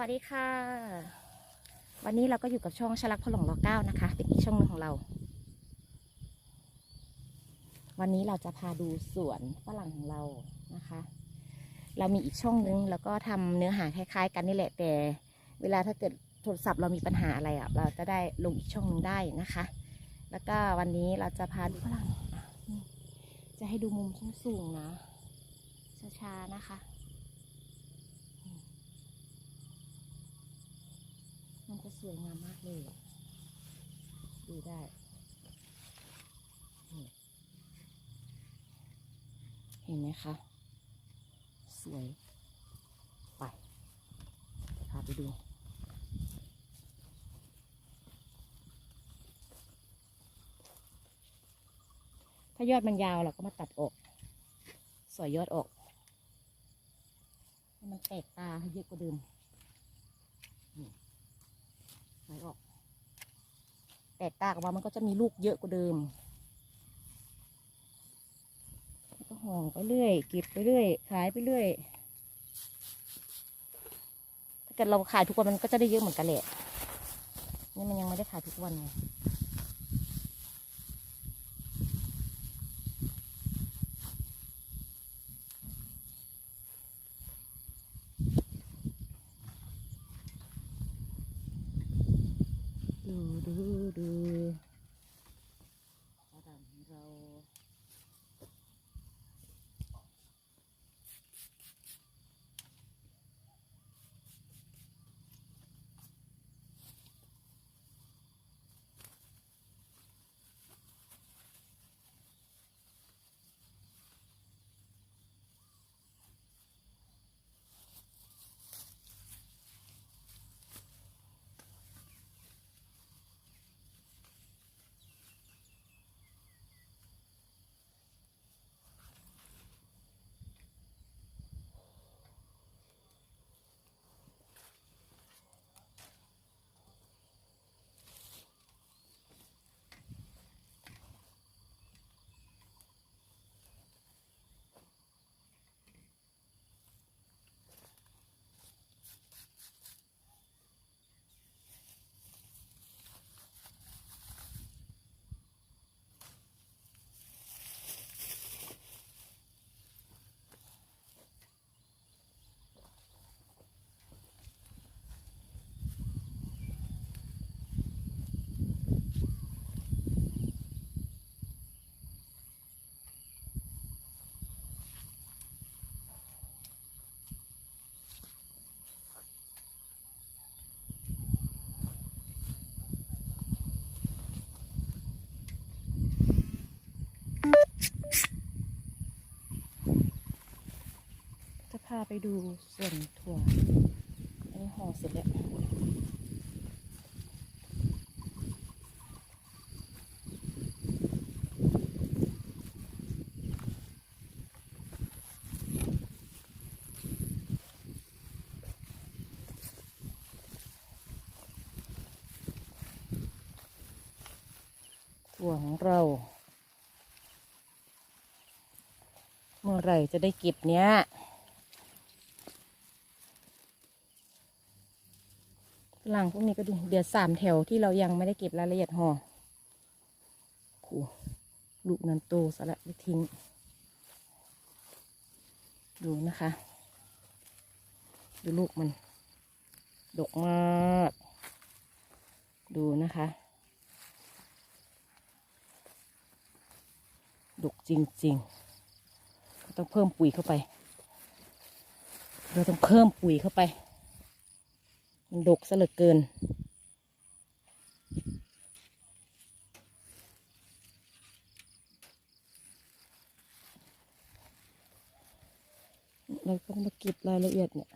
วัสดีค่ะ วันนี้เราก็อยู่กับช่องชลักพลงรอเก้านะคะ เป็นอีกช่องหนึ่งของเรา วันนี้เราจะพาดูสวนฝรั่งของเรานะคะ เรามีอีกช่องนึงแล้วก็ทำเนื้อหาคล้ายๆ กันนี่แหละแต่ เวลาถ้าเกิดโทรศัพท์เรามีปัญหาอะไรอะ่ะ เราจะได้ลงอีกช่องนึงได้นะคะ แล้วก็วันนี้เราจะพาดูฝรั่งจะให้ดูมุมสูงๆนะช้าๆนะคะ มันจะสวยงามมากเลย ดูได้เห็นไหมคะ สวย ไปพาไปดูถ้ายอดมันยาวเราก็มาตัดออก สวยยอดออก ให้มันแตกตาให้เยอะกว่าเดิม ไหลออก แตกตากออกมามันก็จะมีลูกเยอะกว่าเดิมก็ห่อไปเรื่อยเก็บไปเรื่อย ขายไปเรื่อย ถ้าเกิดเราขายทุกวันมันก็จะได้เยอะเหมือนกันแหละนี่มันยังไม่ได้ขายทุกวันไง ดูส่วนถั่ว อันนี้ห่อเสร็จแล้วถั่วของเรา เมื่อไหร่จะได้เก็บเนี้ย ลังพวกนี้ก็ดูเดี๋ยวสามแถวที่เรายังไม่ได้เก็บรายละเอียดห่อโอ้ลูกนันโตสละไปทิ้ง ดูนะคะ ดูลูกมัน ดกมาก ดูนะคะ ดกจริงๆ ต้องเพิ่มปุ๋ยเข้าไป เราต้องเพิ่มปุ๋ยเข้าไป ดกซะเหลือเกิน เราต้องมาเก็บรายละเอียดเนี่ย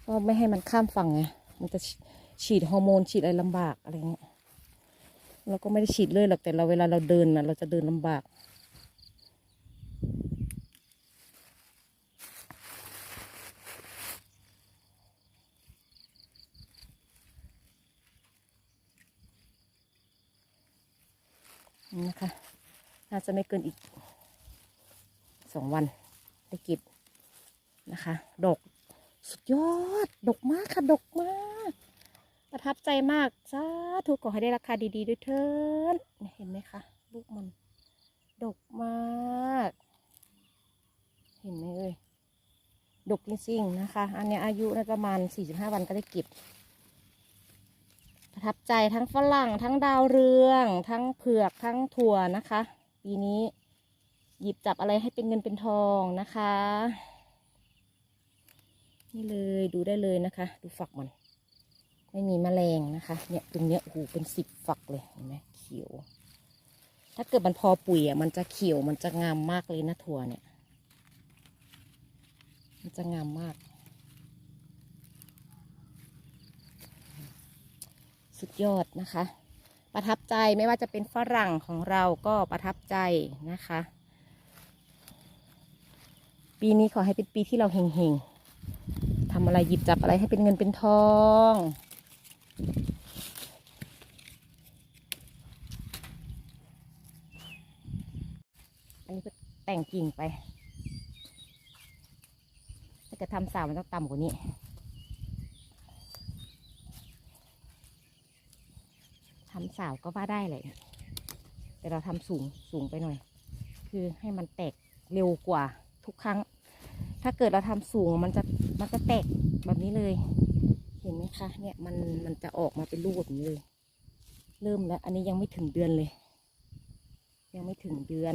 เพราะไม่ให้มันข้ามฝั่งไง มันจะฉีดฮอร์โมนฉีดอะไรลำบากอะไรเงี้ย เราก็ไม่ได้ฉีดเลยหรอกแต่เราเวลาเราเดินนะเราจะเดินลำบาก นี่นะคะ น่า จะไม่เกินอีกสองวันได้เก็บนะคะดอกสุดยอด ดกมากค่ะ ดกมาก ประทับใจมากสาธุขอให้ได้ราคาดีๆด้วยเถินเห็นไหมคะ ลูกมัน ดกมาก เห็นไหมเอ่ยดกจริงๆนะคะ อันนี้อายุน่าประมาณ 45 วันก็ได้เก็บประทับใจทั้งฝรั่ง ทั้งดาวเรือง ทั้งเผือก ทั้งถั่วนะคะ ปีนี้ หยิบจับอะไรให้เป็นเงินเป็นทองนะคะ นี่เลยดูได้เลยนะคะ ดูฝักมัน ไม่มีแมลงนะคะ เนี่ยตรงเนี้ยโอ้โหเป็นสิบฝักเลยเห็นไหมเขียว ถ้าเกิดมันพอปุ๋ยอะมันจะเขียวมันจะงามมากเลยนะถั่วเนี่ย มันจะงามมาก สุดยอดนะคะ ประทับใจไม่ว่าจะเป็นฝรั่งของเราก็ประทับใจนะคะ ปีนี้ขอให้เป็นปีที่เราเฮงๆทำอะไรหยิบจับอะไรให้เป็นเงินเป็นทองอันนี้ก็แต่งกิ่งไป ถ้าเกิดทำสาวมันต้องต่ำกว่านี้ ทำสาวก็ว่าได้เลย แต่เราทำสูงสูงไปหน่อย คือให้มันแตกเร็วกว่าทุกครั้ง ถ้าเกิดเราทำสูงมันจะมันจะแตกแบบนี้เลย เห็นไหมคะเนี่ยมันมันจะออกมาเป็นลูกแบบนี้เลย เริ่มแล้ว อันนี้ยังไม่ถึงเดือนเลย ยังไม่ถึงเดือน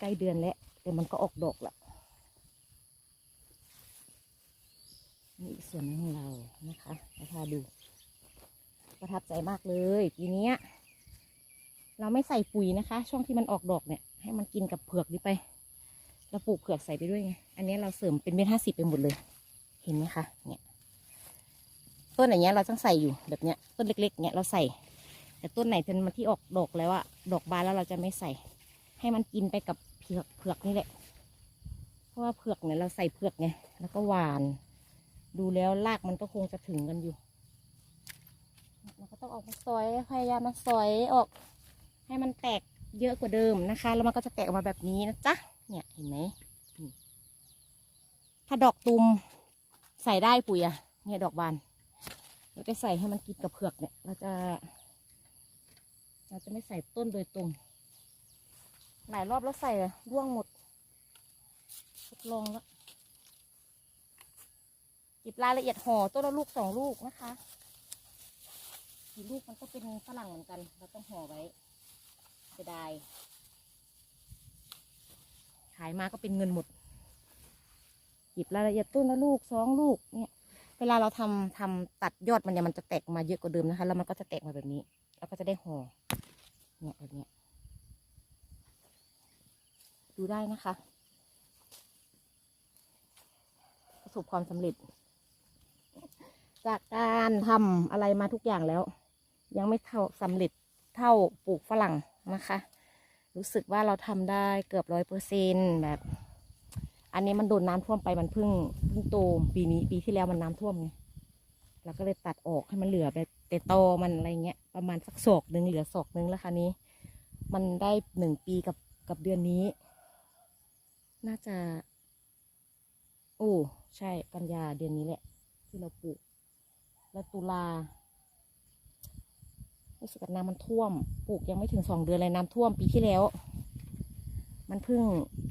ใกล้เดือนแล้วแต่มันก็ออกดอกละ นี่อีกส่วนหนึงของเรานะคะมาพาดู ประทับใจมากเลยปีเนี้ยเราไม่ใส่ปุ๋ยนะคะ ช่วงที่มันออกดอกเนี่ย ให้มันกินกับเผือกนี้ไป เราปลูกเผือกใส่ไปด้วยไง อันนี้เราเสริมเป็นเม็ดห้าสิบไปหมดเลย เห็นไหมคะ เนี่ย ต้นอย่างเงี้ยเราต้องใส่อยู่แบบเนี้ย ต้นเล็ก ๆ เนี้ยเราใส่ แต่ต้นไหนเป็นมันที่ออกดอกแล้วอะดอกบานแล้วเราจะไม่ใส่ ให้มันกินไปกับเผือกเผือกนี่แหละ เพราะว่าเผือกเนี่ยเราใส่เผือกไง แล้วก็หวาน ดูแล้วรากมันก็คงจะถึงกันอยู่เราก็ต้องออกมาซอยพยายามมาซอยออก ให้มันแตกเยอะกว่าเดิมนะคะ แล้วมันก็จะแตกออกมาแบบนี้นะจ๊ะเนี่ยเห็นไหมถ้าดอกตุมใส่ได้ปุ๋ยอะเนี่ยดอกบานเราจะใส่ให้มันกินกับเผือกเนี่ย เราจะ เราจะไม่ใส่ต้นโดยตรง หลายรอบแล้วใส่ลยร่วงหมดทดลองแล้ว เก็บรายละเอียดห่อต้นละลูกสองลูกนะคะกี่ลูกมันก็เป็นฝรั่งเหมือนกัน เราต้องห่อไว้เสียดายขายมาก็เป็นเงินหมดหยิบรายละเอียดต้นละลูกสองลูกเนี่ย เวลาเราทำทำตัดยอดมันเนี่ยมันจะแตกมาเยอะกว่าเดิมนะคะ แล้วมันก็จะแตกมาแบบนี้ แล้วก็จะได้ห่อเนี่ยแบบนี้ดูได้นะคะ ประสบความสำเร็จ จากการทำอะไรมาทุกอย่างแล้ว ยังไม่เท่าสำเร็จเท่าปลูกฝรั่งนะคะ รู้สึกว่าเราทำได้เกือบร้อยเปอร์เซ็นแบบ อันนี้มันโดนน้ำท่วมไปมันเพิ่งเพิ่งโตปีนี้ปีที่แล้วมันน้ำท่วมไงเราก็เลยตัดออกให้มันเหลือแบบแต่โตมันอะไรเงี้ยประมาณสักศอกหนึ่งเหลือศอกหนึ่งแล้วค่ะนี้ มันได้หนึ่งปีกับกับเดือนนี้ น่าจะ โอ้ใช่กันยาเดือนนี้แหละ ที่เราปลูก แล้วตุลารู้สึกน้ำมันท่วม ปลูกยังไม่ถึงสองเดือนเลยน้ำท่วมปีที่แล้ว มันเพิ่ง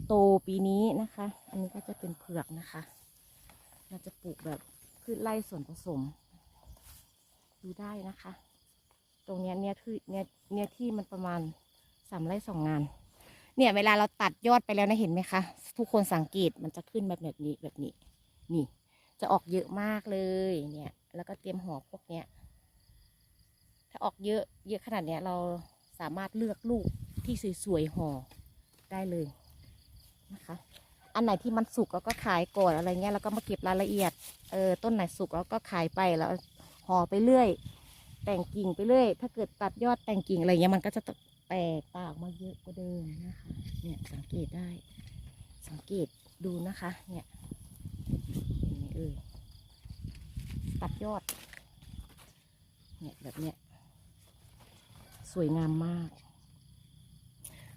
โตปีนี้นะคะ อันนี้ก็จะเป็นเผือกนะคะ เราจะปลูกแบบพืชไร่ส่วนผสม ดูได้นะคะ ตรงนี้เนี่ยที่เนี่ยเนี่ยที่มันประมาณสามไร่สองงาน เนี่ยเวลาเราตัดยอดไปแล้วนะเห็นไหมคะ ทุกคนสังเกตมันจะขึ้นแบบแบบนี้แบบนี้ นี่ จะออกเยอะมากเลยเนี่ย แล้วก็เตรียมห่อพวกเนี้ย ถ้าออกเยอะเยอะขนาดเนี้ยเราสามารถเลือกลูกที่สวยๆห่อได้เลยนะคะ อันไหนที่มันสุกแล้วก็ขายก่อนอะไรเงี้ยแล้วก็มาเก็บรายละเอียด เออต้นไหนสุกแล้วก็ขายไปแล้วห่อไปเรื่อย แต่งกิ่งไปเรื่อย ถ้าเกิดตัดยอดแต่งกิ่งอะไรเงี้ยมันก็จะแตกต่างมาเยอะกว่าเดิมนะคะ เนี่ยสังเกตได้ สังเกตดูนะคะ เนี่ยเห็นไหมเอ่ย ตัดยอด เนี่ยแบบเนี้ยสวยงามมาก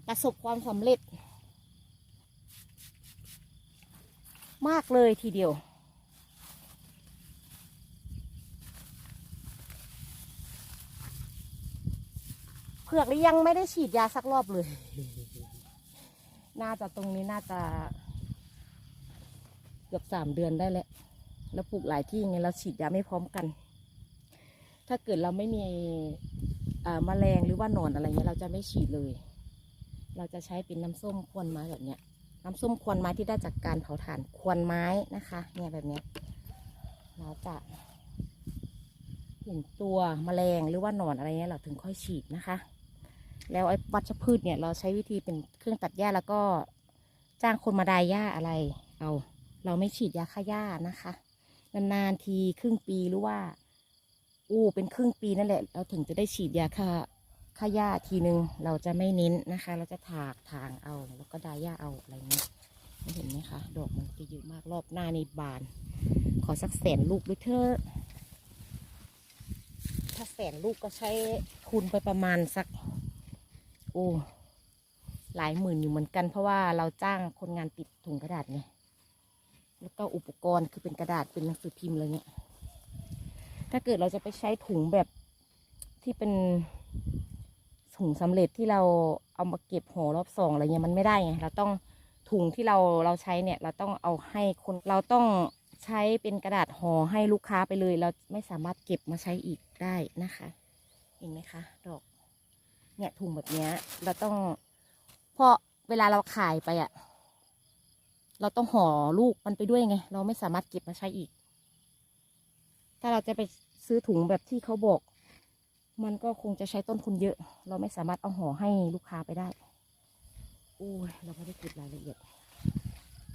ประสบความสำเร็จ มากเลยทีเดียว เผือกนี่ยังไม่ได้ฉีดยาสักรอบเลย น่าจะตรงนี้น่าจะ เกือบสามเดือนได้แล้ว แล้วปลูกหลายที่ไงเราฉีดยาไม่พร้อมกัน ถ้าเกิดเราไม่มีอ่าแมลงหรือว่าหนอนอะไรเงี้ยเราจะไม่ฉีดเลย เราจะใช้เป็นน้ำส้มควนไม้แบบเนี้ย น้ำส้มควนไม้ที่ได้จากการเผาถ่านควนไม้นะคะ เนี่ยแบบเนี้ยเราจะเห็นตัวแมลงหรือว่าหนอนอะไรเงี้ยเราถึงค่อยฉีดนะคะ แล้วไอ้วัชพืชเนี่ยเราใช้วิธีเป็นเครื่องตัดหญ้าแล้วก็จ้างคนมาดายหญ้าอะไร เอา เราไม่ฉีดยาฆ่าหญ้านะคะ นานๆทีครึ่งปีหรือว่า อู้เป็นครึ่งปีนั่นแหละ เราถึงจะได้ฉีดยาฆ่าฆ่าหญ้าทีนึง เราจะไม่เน้นนะคะ เราจะถากทางเอาแล้วก็ดายหญ้าเอาอะไรเงี้ยเห็นไหมคะ ดอกมันจะเยอะมากรอบหน้าในบาน ขอสักแสนลูกด้วยเถอะถ้าแสนลูกก็ใช้ทุนไปประมาณสัก โอ้หลายหมื่นอยู่เหมือนกัน เพราะว่าเราจ้างคนงานติดถุงกระดาษไง แล้วก็อุปกรณ์คือเป็นกระดาษเป็นหนังสือพิมพ์อะไรเงี้ย ถ้าเกิดเราจะไปใช้ถุงแบบที่เป็นถุงสำเร็จที่เราเอามาเก็บห่อรอบสองอะไรเงี้ยมันไม่ได้ไงเราต้องถุงที่เราเราใช้เนี่ย เราต้องเอาให้คนเราต้องใช้เป็นกระดาษห่อให้ลูกค้าไปเลย เราไม่สามารถเก็บมาใช้อีกได้นะคะ เห็นไหมคะ ดอก เนี่ยถุงแบบเนี้ย เราต้องเพราะเวลาเราขายไปอะ เราต้องห่อลูกมันไปด้วยไง เราไม่สามารถเก็บมาใช้อีก ถ้าเราจะไปซื้อถุงแบบที่เขาบอก มันก็คงจะใช้ต้นทุนเยอะ เราไม่สามารถเอาห่อให้ลูกค้าไปได้โอ้ยเราไม่ได้เก็บรายละเอียด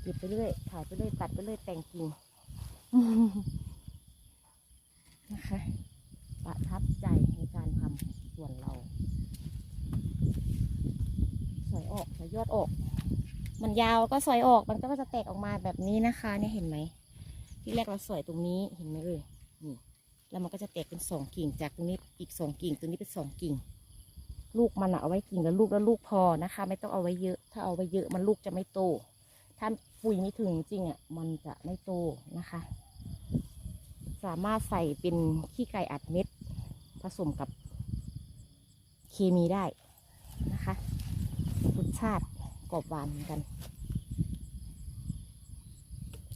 เก็บไปเรื่อยถ่ายไปเรื่อยตัดไปเรื่อยแต่งกิ่งนะคะประทับใจในการทำส่วนเราสอยออกสอยยอดออก มันยาวก็สอยออกมันก็จะแตกออกมาแบบนี้นะคะ เนี่ยเห็นไหมที่แรกเราสอยตรงนี้เห็นไหมเอ่ยนี่แล้วมันก็จะแตกเป็นสองกิ่ง จากตรงนี้อีกสองกิ่งตรงนี้เป็นสองกิ่ง ลูกมันเอาไว้กิ่งแล้วลูกแล้วลูกพอนะคะ ไม่ต้องเอาไว้เยอะ ถ้าเอาไว้เยอะมันลูกจะไม่โต ถ้าปุ๋ยไม่ถึงจริงอะมันจะไม่โตนะคะ สามารถใส่เป็นขี้ไก่อัดเม็ด ผสมกับเคมีได้นะคะรสชาติ กอบหวานเหมือนกัน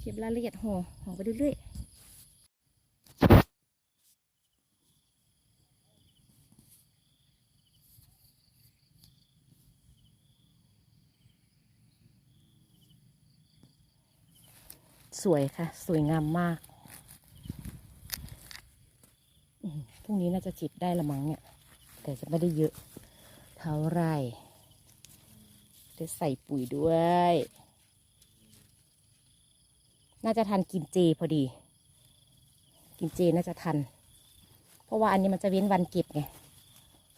เก็บรายละเอียดห่อห่อไปเรื่อยๆ สวยค่ะ สวยงามมากพรุ่งนี้น่าจะจิบได้ละมั้งเนี่ย แต่จะไม่ได้เยอะเท่าไร จะใส่ปุ๋ยด้วย น่าจะทันกินเจพอดี กินเจน่าจะทัน เพราะว่าอันนี้มันจะเว้นวันเก็บไง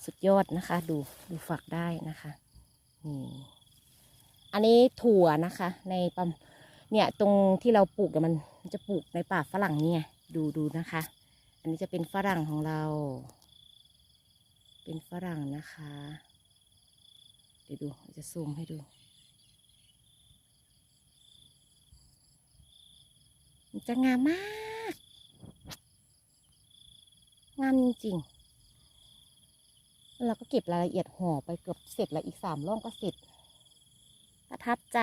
สุดยอดนะคะ ดูดูฝักได้นะคะนี่อันนี้ถั่วนะคะ ในปั๊มเนี่ยตรงที่เราปลูกมันมันจะปลูกในป่าฝรั่งเนี่ย ดูดูนะคะ อันนี้จะเป็นฝรั่งของเรา เป็นฝรั่งนะคะ เดี๋ยวดูจะซูมให้ดูมันจะงามมาก งามจริงๆเราก็เก็บรายละเอียดห่อไปเกือบเสร็จแล้วอีกสามร่องก็เสร็จประทับใจ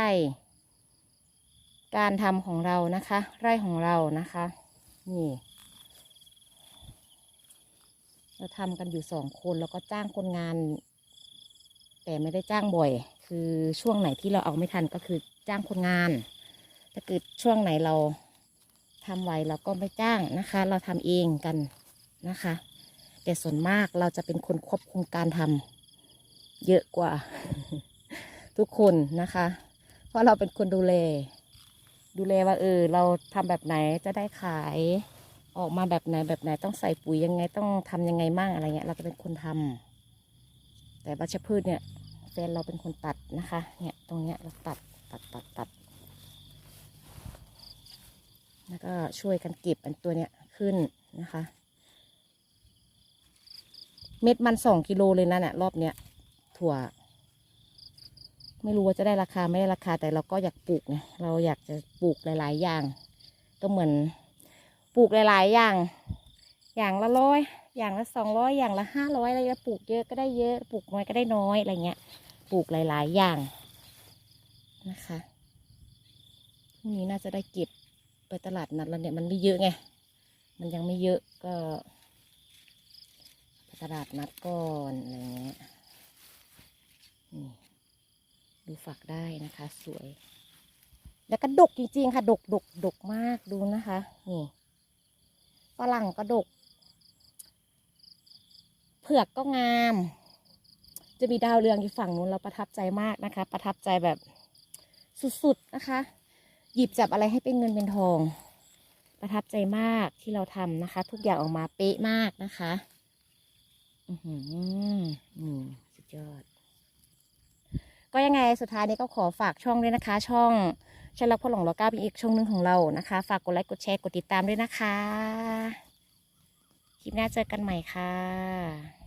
การทำของเรานะคะ ไร่ของเรานะคะ นี่เราทำกันอยู่สองคนแล้วก็จ้างคนงาน แต่ไม่ได้จ้างบ่อย คือช่วงไหนที่เราเอาไม่ทันก็คือจ้างคนงาน ถ้าเกิดช่วงไหนเราทำไหวเราก็ไม่จ้างนะคะ เราทำเองกันนะคะ แต่ส่วนมากเราจะเป็นคนควบคุมการทำเยอะกว่า ทุกคนนะคะ เพราะเราเป็นคนดูแล ดูแลว่าเออเราทำแบบไหนจะได้ขายออกมาแบบไหนแบบไหนต้องใส่ปุ๋ยยังไงต้องทำยังไงมั่งอะไรเงี้ย เราจะเป็นคนทำ แต่วัชพืชเนี่ยแฟนเราเป็นคนตัดนะคะ เนี่ยตรงเนี้ยเราตัดตัดตัดตัด แล้วก็ช่วยกันเก็บอันตัวเนี้ยขึ้นนะคะ เม็ดมันสองกิโลเลยนะเนี่ยรอบเนี้ยถั่ว ไม่รู้ว่าจะได้ราคาไม่ได้ราคาแต่เราก็อยากปลูกไงเราอยากจะปลูกหลาย ๆ อย่าง ก็เหมือนปลูกหลาย ๆ อย่าง อย่างละร้อยอย่างละสองร้อยอย่างละห้าร้อยอะไรแล้วปลูกเยอะก็ได้เยอะปลูกน้อยก็ได้น้อยอะไรเงี้ย ปลูกหลาย ๆ อย่างนะคะพรุ่งนี้น่าจะได้เก็บไปตลาดนัดแล้วเนี่ยมันไม่เยอะไงมันยังไม่เยอะก็ไปตลาดนัดก่อนอะไรเงี้ยนี่ดูฝักได้นะคะ สวย แล้วก็ดกจริงๆค่ะ ดกดกดกมากดูนะคะ นี่ฝรั่งก็ดก เผือกก็งาม จะมีดาวเรืองอยู่ฝั่งนู้นเราประทับใจมากนะคะ ประทับใจแบบสุดๆนะคะ หยิบจับอะไรให้เป็นเงินเป็นทอง ประทับใจมากที่เราทำนะคะ ทุกอย่างออกมาเป๊ะมากนะคะอือหืออืมสุดยอด ก็ยังไงสุดท้ายนี้ก็ขอฝากช่องด้วยนะคะ ช่องช่รักพ่อหลงรอเก้าเป็นอีกช่องหนึ่งของเรานะคะ ฝากกดไลค์กดแชร์กดติดตามด้วยนะคะ คลิปหน้าเจอกันใหม่ค่ะ